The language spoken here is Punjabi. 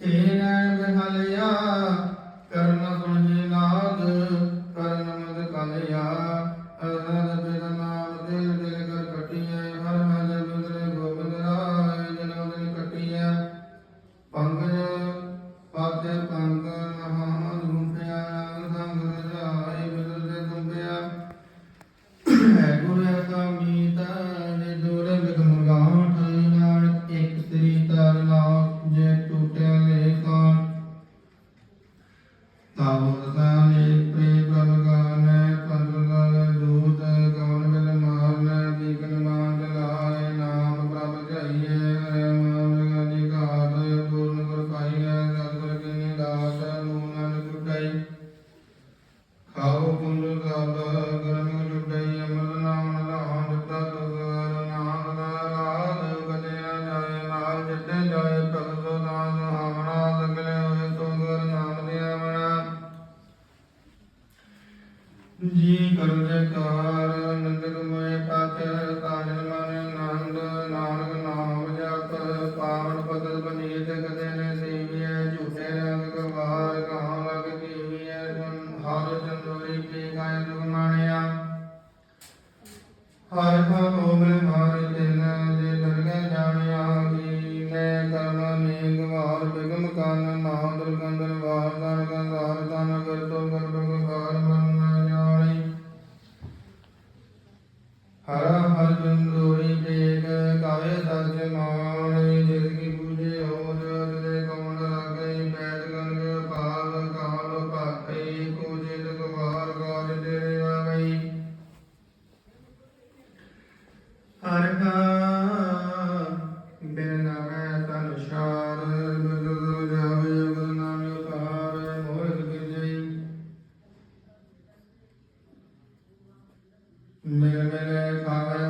ਤੇਰੇ ਬਹਲਿਆ ਤਾਵ ਸਾਨੇ ਪ੍ਰੇ ਪ੍ਰਭ ਗਾਨੈ ਪੰਜ ਗਲ ਦੂਤ ਕਵਨ ਬਿਲ ਮਾਰਨੈ ਦੀਕਨ ਮਾਨ ਲਾਏ ਨਾਮ ਪ੍ਰਭ ਧਿਆਈਐ ਹਰਿ ਨਾਮ ਗਾਜੀ ਘਾਟ ਪੂਰਨ ਗੁਰ ਪਾਈਐ ਸਤਿਗੁਰ ਕੀ ਦਾਸ ਨੂਨਨ ਟੁਟਾਈ, ਖਾਓ ਜੀ ਕਰ ਜਕਾਰ ਨੰਦਕ ਮੋਏ ਪਾਤ, ਕਾਜਲ ਮਨ ਆਨੰਦ ਨਾਨਕ ਨਾਮ ਜਪ, ਪਾਵਨ ਪਦਲ ਬਨੀਤ ਕਦੇ ਨੇ ਸੇਵੀਐ, ਝੂਠੇ ਰੰਗ ਗਵਾਰ ਕਹਾਂ ਲਗ ਜੀਵੀਐ ਸੁਨ ਹਰ ਚੰਦੋਰੀ ਪੀ ਗਾਇ ਦੁਖ ਮਾਣਿਆ। ਹਰ ਹਰ ਹੋਵੇ ਮਾਰੇ ਤਿਨ ਜੇ ਦਰਗਹਿ ਜਾਣਿਆ ਕੀ, ਮੈਂ ਕਰਮ ਨੀਂਗ ਵਾਰ ਬਿਗਮ ਕੰਨ ਮਹਾ ਦੁਰਗੰਧਨ ਹਰ ਹਰ ਚੰਦੋਰੀ ਪੇਗ ਕਾਵੇ ਸੱਚ ਮਾਣ, ਜਿਸ ਕੀ ਪੂਜੇ ਹੋ ਜਦ ਦੇ ਕੌਣ ਲਾਗੇ ਪੈਜ ਗੰਗ ਪਾਲ ਕਾਲ ਭਾਤੇ ਕੋ ਜਿਤ ਗਵਾਰ ਗਾਜ ਤੇਰੇ ਆ ਗਈ ਹਰ 没有没有，他们。